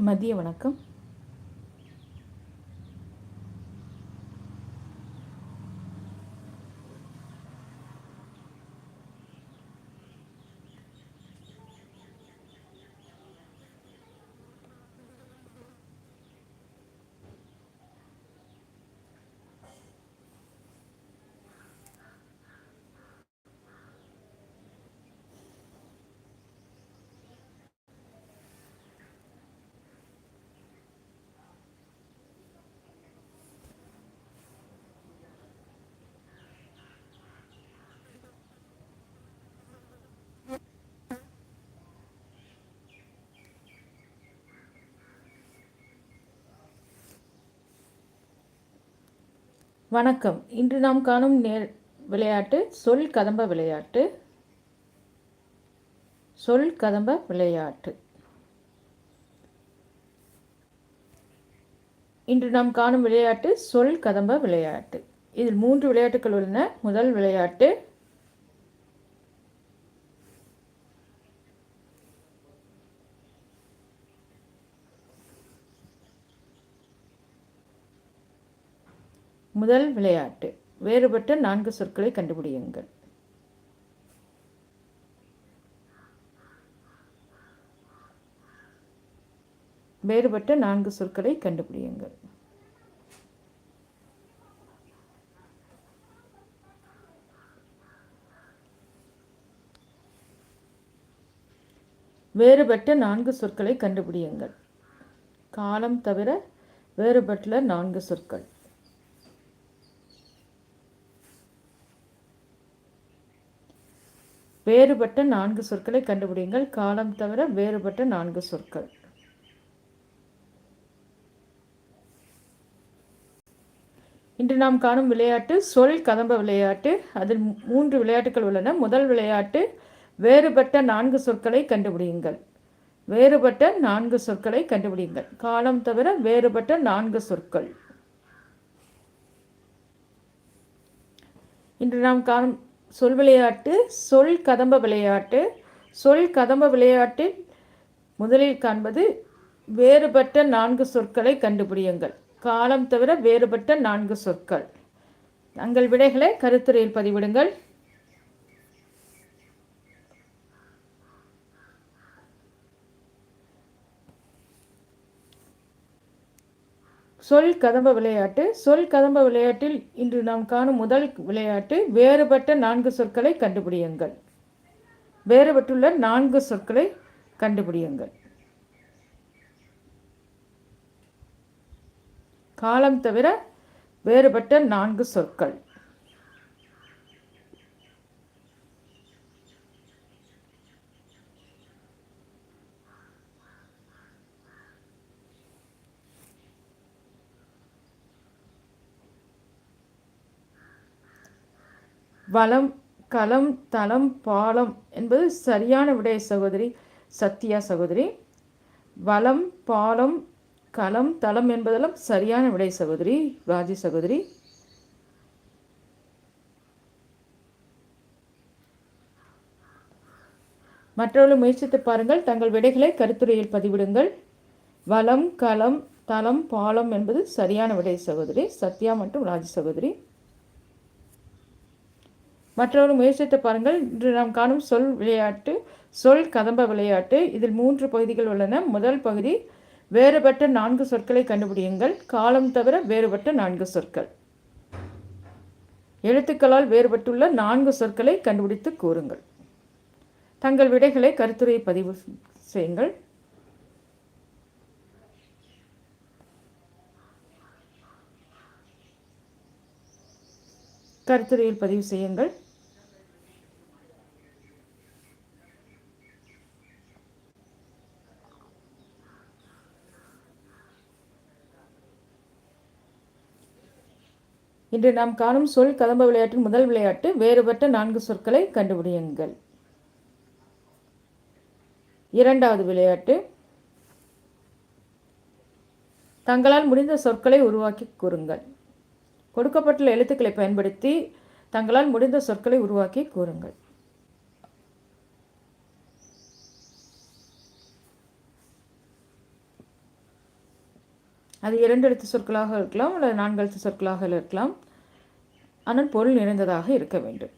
மதிய வணக்கம். வணக்கம். இன்று நாம் காணும் நேர் விளையாட்டு சொல் கதம்ப விளையாட்டு. சொல் கதம்ப விளையாட்டு. இன்று நாம் காணும் விளையாட்டு சொல் கதம்ப விளையாட்டு. இதில் மூன்று விளையாட்டுகள் உள்ளன. முதல் விளையாட்டு முதல் விளையாட்டு. வேறுபட்ட நான்கு சொற்களை கண்டுபிடியுங்கள். வேறுபட்ட நான்கு சொற்களை கண்டுபிடியுங்கள். வேறுபட்ட நான்கு சொற்களை கண்டுபிடியுங்கள். காலம் தவிர வேறுபட்ட நான்கு சொற்கள். வேறுபட்ட நான்கு சொற்களை கண்டுபிடிங்கள் காலம் தவிர வேறுபட்ட நான்கு சொற்கள். இன்று நாம் காணும் விளையாட்டு சொல் கதம்ப விளையாட்டு. அதில் மூன்று விளையாட்டுகள் உள்ளன. முதல் விளையாட்டு வேறுபட்ட நான்கு சொற்களை கண்டுபிடியுங்கள். வேறுபட்ட நான்கு சொற்களை கண்டுபிடியுங்கள். காலம் தவிர வேறுபட்ட நான்கு சொற்கள். இன்று நாம் காணும் சொல் விளையாட்டு சொல் கதம்ப விளையாட்டு சொல் கதம்ப விளையாட்டில் முதலில் காண்பது வேறுபட்ட நான்கு சொற்களை கண்டுபிடியுங்கள். காலம் தவிர வேறுபட்ட நான்கு சொற்கள். தங்கள் விடைகளை கருத்துரையில் பதிவிடுங்கள். சொல் கதம்ப விளையாட்டு. சொல் கதம்ப விளையாட்டில் இன்று நாம் காணும் முதல் விளையாட்டு வேறுபட்ட நான்கு சொற்களை கண்டுபிடியுங்கள். வேறுபட்டுள்ள நான்கு சொற்களை கண்டுபிடியுங்கள். காலம் தவிர வேறுபட்ட நான்கு சொற்கள். வளம் களம் தளம் பாலம் என்பது சரியான விடை சகோதரி சத்யா சகோதரி. வளம் பாலம் களம் தளம் என்பதெல்லாம் சரியான விடை சகோதரி ராஜி சகோதரி. மற்றவர்கள் முயற்சித்து பாருங்கள் தங்கள் விடைகளை கருத்துரையில் பதிவிடுங்கள். வளம் களம் தளம் பாலம் என்பது சரியான விடை சகோதரி சத்யா மற்றும் ராஜி சகோதரி. மற்றவரும் முயற்சித்து பாருங்கள். இன்று நாம் காணும் சொல் விளையாட்டு சொல் கதம்ப விளையாட்டு. இதில் மூன்று பகுதிகள் உள்ளன. முதல் பகுதி வேறுபட்ட நான்கு சொற்களை கண்டுபிடியுங்கள். காலம் தவிர வேறுபட்ட நான்கு சொற்கள். எழுத்துக்களால் வேறுபட்டுள்ள நான்கு சொற்களை கண்டுபிடித்து கூறுங்கள். தங்கள் விடைகளை கருத்துரையை பதிவு செய்யுங்கள். கருத்துரையில் பதிவு செய்யுங்கள். இன்று நாம் காணும் சொல் கதம்ப விளையாட்டின் முதல் விளையாட்டு வேறுபட்ட நான்கு சொற்களை கண்டுபிடியுங்கள். இரண்டாவது விளையாட்டு. தங்களால் முடிந்த சொற்களை உருவாக்கி கூறுங்கள். கொடுக்கப்பட்டுள்ள எழுத்துக்களை பயன்படுத்தி தங்களால் முடிந்த சொற்களை உருவாக்கி கூறுங்கள். அது இரண்டு எழுத்து சொற்களாக இருக்கலாம் அல்லது நான்கு எழுத்து சொற்களாக இருக்கலாம். ஆனால் பொருள் நிறைந்ததாக இருக்க வேண்டும்.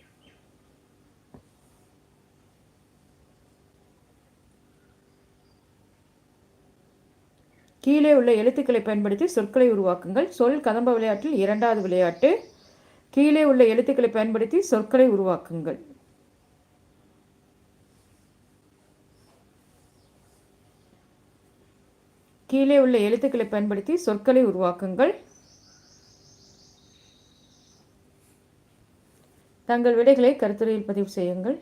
கீழே உள்ள எழுத்துக்களை பயன்படுத்தி சொற்களை உருவாக்குங்கள். சொல் கதம்ப விளையாட்டில் இரண்டாவது விளையாட்டு. கீழே உள்ள எழுத்துக்களை பயன்படுத்தி சொற்களை உருவாக்குங்கள். கீழே உள்ள எழுத்துக்களை பயன்படுத்தி சொற்களை உருவாக்குங்கள். தங்கள் விடைகளை கருத்துரையில் பதிவு செய்யுங்கள்.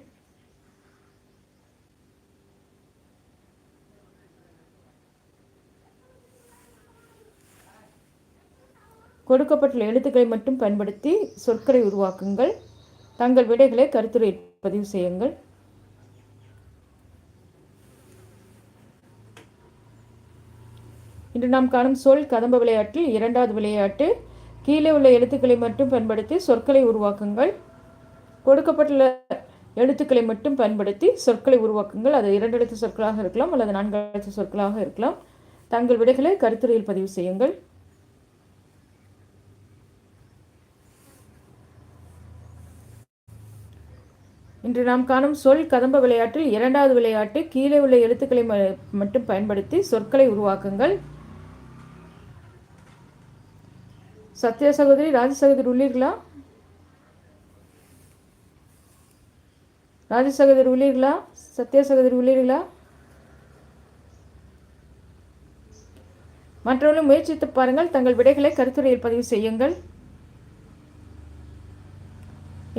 கொடுக்கப்பட்டுள்ள எழுத்துக்களை மட்டும் பயன்படுத்தி சொற்களை உருவாக்குங்கள். தங்கள் விடைகளை கருத்துரையில் பதிவு செய்யுங்கள். இன்று நாம் காணும் சொல் கதம்ப விளையாட்டில் இரண்டாவது விளையாட்டு. கீழே உள்ள எழுத்துக்களை மட்டும் பயன்படுத்தி சொற்களை உருவாக்குங்கள். கொடுக்கப்பட்டுள்ள எழுத்துக்களை மட்டும் பயன்படுத்தி சொற்களை உருவாக்குங்கள். அது இரண்டு எழுத்து சொற்களாக இருக்கலாம் அல்லது நான்கு எழுத்து சொற்களாக இருக்கலாம். தங்கள் விடைகளை கருத்துறையில் பதிவு செய்யுங்கள். இன்று நாம் காணும் சொல் கதம்ப விளையாட்டில் இரண்டாவது விளையாட்டு கீழே உள்ள எழுத்துக்களை மட்டும் பயன்படுத்தி சொற்களை உருவாக்குங்கள். சத்யா சகோதரி ராஜ சகோதரி உள்ளீர்களா? ராஜ சகோதரி உள்ளீர்களா? சத்யா சகோதரி உள்ளீர்களா? மற்றவர்களும் முயற்சித்து பாருங்கள். தங்கள் விடைகளை கருத்துரையில் பதிவு செய்யுங்கள்.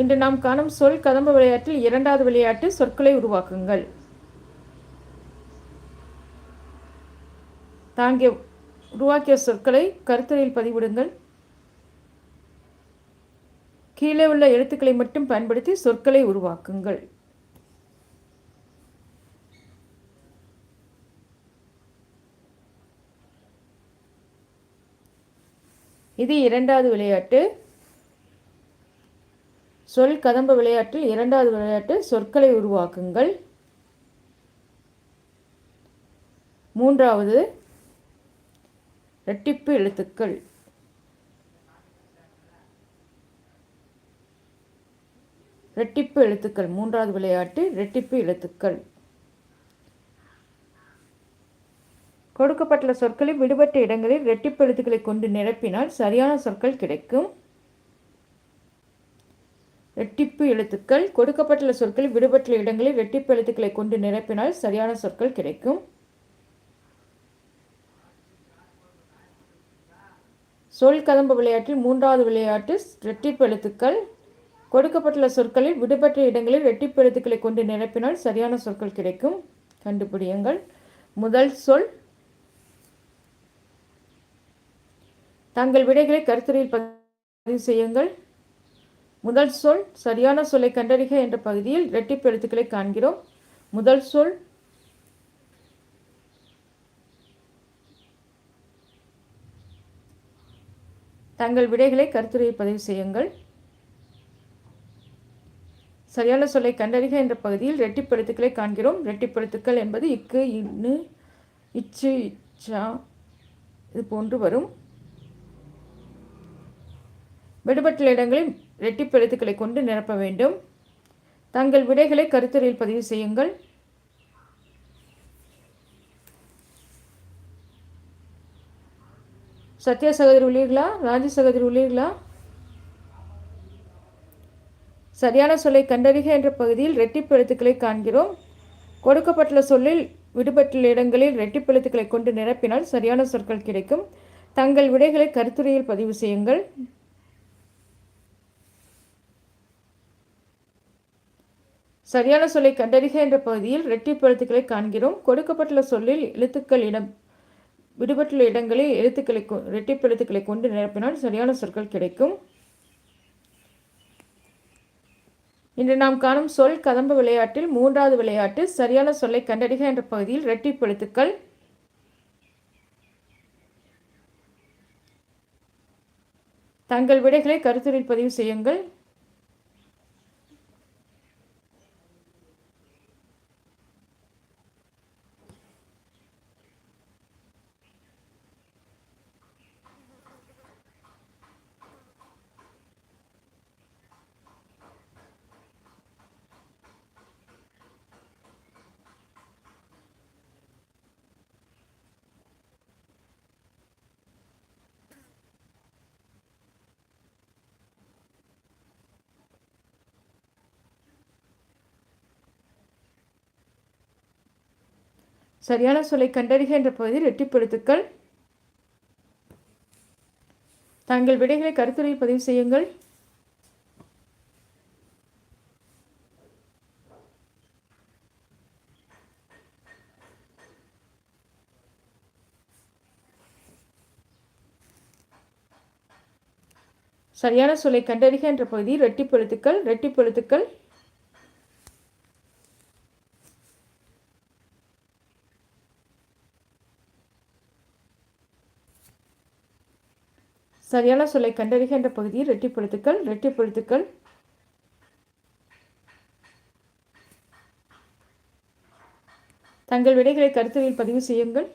இன்று நாம் காணும் சொல் கதம்ப விளையாட்டில் இரண்டாவது விளையாட்டு சொற்களை உருவாக்குங்கள். தாங்கிய உருவாக்கிய சொற்களை கருத்துரையில் பதிவிடுங்கள். கீழே உள்ள எழுத்துக்களை மட்டும் பயன்படுத்தி சொற்களை உருவாக்குங்கள். இது இரண்டாவது விளையாட்டு. சொல் கதம்ப விளையாட்டில் இரண்டாவது விளையாட்டு சொற்களை உருவாக்குங்கள். மூன்றாவது இரட்டிப்பு எழுத்துக்கள். ரெட்டிப்பு எழுத்துக்கள் மூன்றாவது விளையாட்டு ரெட்டிப்பு எழுத்துக்கள். கொடுக்கப்பட்டுள்ள சொற்களை விடுபட்ட இடங்களில் ரெட்டிப்பு எழுத்துக்களை கொண்டு நிரப்பினால் சரியான சொற்கள் கிடைக்கும். ரெட்டிப்பு எழுத்துக்கள் கொடுக்கப்பட்டுள்ள சொற்கள் விடுபட்டுள்ள இடங்களில் ரெட்டிப்பு எழுத்துக்களை கொண்டு நிரப்பினால் சரியான சொற்கள் கிடைக்கும். சொல் கதம்பு விளையாட்டில் மூன்றாவது விளையாட்டு ரெட்டிப்பு எழுத்துக்கள். கொடுக்கப்பட்டுள்ள சொற்களில் விடுபட்ட இடங்களில் ரெட்டிப்பு எழுத்துக்களை கொண்டு நிரப்பினால் சரியான சொற்கள் கிடைக்கும். கண்டுபிடியுங்கள். முதல் சொல் தங்கள் விடைகளை கருத்துரையில் பதிவு செய்யுங்கள். முதல் சொல் சரியான சொல்லை கண்டறிக என்ற பகுதியில் இரட்டிப்பு எழுத்துக்களை காண்கிறோம். முதல் சொல் தங்கள் விடைகளை கருத்துரையில் பதிவு செய்யுங்கள். சரியான சொல்லை கண்டறிக என்ற பகுதியில் ரெட்டிப்பெழுத்துக்களை காண்கிறோம். ரெட்டிப்பெழுத்துக்கள் என்பது இக்கு இன்னு இச்சு இச்சா இது போன்று வரும். விடுபட்டுள்ள இடங்களில் ரெட்டிப்பெழுத்துக்களை கொண்டு நிரப்ப வேண்டும். தங்கள் விடைகளை கருத்துரையில் பதிவு செய்யுங்கள். சத்யா சகோதரி உள்ளீர்களா? ராஜி சகோதரி உள்ளீர்களா? சரியான சொல்லை கண்டறிக என்ற பகுதியில் ரெட்டிப்பு எழுத்துக்களை காண்கிறோம். கொடுக்கப்பட்டுள்ள சொல்லில் விடுபட்டுள்ள இடங்களில் ரெட்டிப்பு எழுத்துக்களை கொண்டு நிரப்பினால் சரியான சொற்கள் கிடைக்கும். தங்கள் விடைகளை கருத்துரையில் பதிவு செய்யுங்கள். சரியான சொல்லை கண்டறிக என்ற பகுதியில் இரட்டிப்பு எழுத்துக்களை காண்கிறோம். கொடுக்கப்பட்டுள்ள சொல்லில் எழுத்துக்கள் இடம் விடுபட்டுள்ள இடங்களில் எழுத்துக்களை இரட்டிப்பு எழுத்துக்களை கொண்டு நிரப்பினால் சரியான சொற்கள் கிடைக்கும். இன்று நாம் காணும் சொல் கதம்பு விளையாட்டில் மூன்றாவது விளையாட்டு சரியான சொல்லை கண்டறிக என்ற பகுதியில் இரட்டிப்பு எழுத்துக்கள். தங்கள் விடைகளை கருத்துரை பதிவு செய்யுங்கள். சரியான சொல்லை கண்டறிக என்ற பகுதியில் ரெட்டிப்பெழுத்துக்கள் தங்கள் விடைகளை கருத்துரை பதிவு செய்யுங்கள். சரியான சொல்லை கண்டறிக என்ற பகுதியில் ரெட்டிப்பெழுத்துக்கள் ரெட்டிப்பெழுத்துக்கள் சரியான சொல்லை கண்டறிக என்ற பகுதியில் ரெட்டிப்பெழுத்துக்கள் ரெட்டிப்பெழுத்துக்கள் தங்கள் விடைகளை கருத்துரையில் பதிவு செய்யுங்கள்.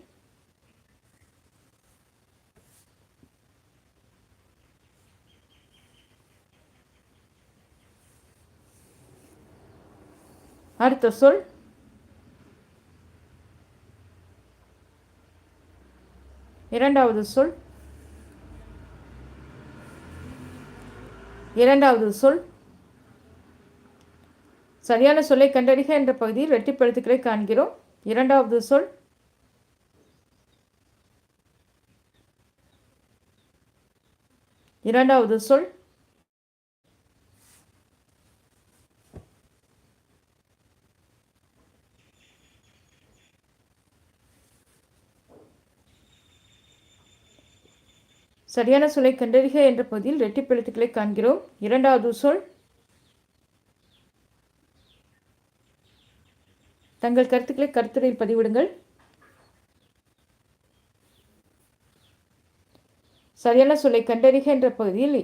அடுத்த சொல். இரண்டாவது சொல். இரண்டாவது சொல். சரியான சொல்லை கண்டறிக என்ற பகுதியில் ரெட்டிப்பெழுத்துக்களை காண்கிறோம். இரண்டாவது சொல். இரண்டாவது சொல். சரியான சொல்லை கண்டறிக என்ற பகுதியில் ரெட்டிப்பெழுத்துக்களை காண்கிறோம். இரண்டாவது சொல் தங்கள் கருத்துக்களை கருத்துரையில் பதிவிடுங்கள். சரியான சொல்லை கண்டறிக என்ற பகுதியில்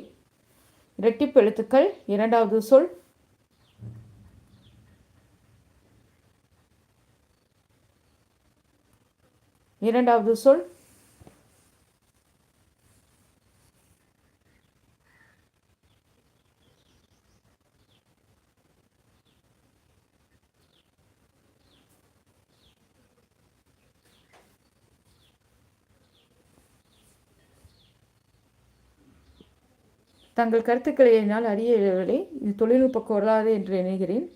இரட்டிப்பெழுத்துக்கள் இரண்டாவது சொல் இரண்டாவது சொல் தங்கள் கருத்துக்களை என்னால் அறிய இயலவில்லை இது தொழில்நுட்ப கோளாறு என்று நினைக்கிறேன்